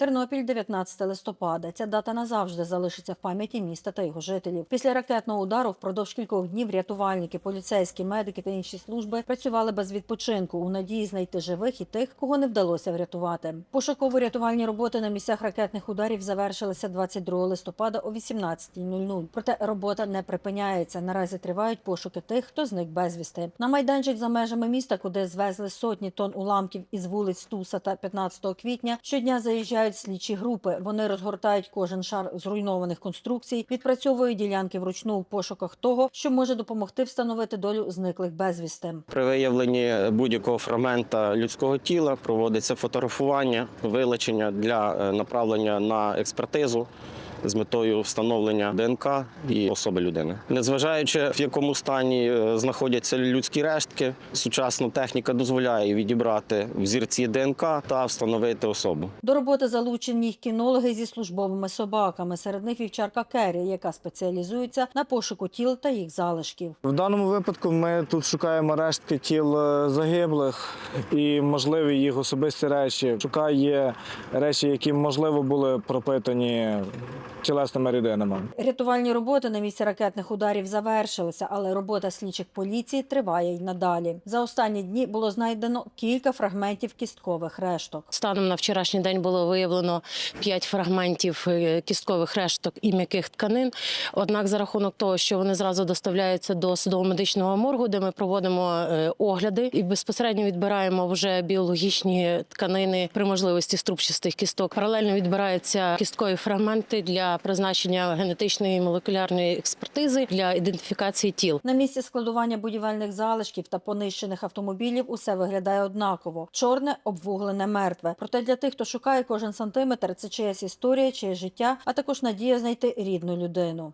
Тернопіль, 19 листопада. Ця дата назавжди залишиться в пам'яті міста та його жителів. Після ракетного удару впродовж кількох днів рятувальники, поліцейські, медики та інші служби працювали без відпочинку у надії знайти живих і тих, кого не вдалося врятувати. Пошуково-рятувальні роботи на місцях ракетних ударів завершилися 22 листопада о 18.00. Проте робота не припиняється. Наразі тривають пошуки тих, хто зник безвісти. На майданчик за межами міста, куди звезли сотні тонн уламків із вулиць Туса та 15 квітня, щодня заїжджають слідчі групи. Вони розгортають кожен шар зруйнованих конструкцій, відпрацьовують ділянки вручну у пошуках того, що може допомогти встановити долю зниклих безвісти. При виявленні будь-якого фрагмента людського тіла проводиться фотографування, вилучення для е, направлення на експертизу з метою встановлення ДНК і особи людини. Незважаючи в якому стані е, знаходяться людські рештки, сучасна техніка дозволяє відібрати взірці ДНК та встановити особу. До роботи залучені кінологи зі службовими собаками. Серед них вівчарка Керрі, яка спеціалізується на пошуку тіл та їх залишків. В даному випадку ми тут шукаємо рештки тіл е, загиблих і можливі їх особисті речі. Шукає речі, які можливо були пропитані тілесними рідинами. Рятувальні роботи на місці ракетних ударів завершилися, але робота слідчих поліції триває й надалі. За останні дні було знайдено кілька фрагментів кісткових решток. Станом на вчорашній день було виявлено 5 фрагментів е, кісткових решток і м'яких тканин. Однак, за рахунок того, що вони зразу доставляються до судово-медичного моргу, де ми проводимо е, огляди і безпосередньо відбираємо вже біологічні тканини при можливості струбчастих кісток. Паралельно відбираються кісткові фрагменти для призначення генетичної молекулярної експертизи для ідентифікації тіл. На місці складування будівельних залишків та понищених автомобілів усе виглядає однаково: чорне, обвуглене, мертве. Проте для тих, хто шукає кожен сантиметр, це чиясь історія, чиє життя, а також надія знайти рідну людину.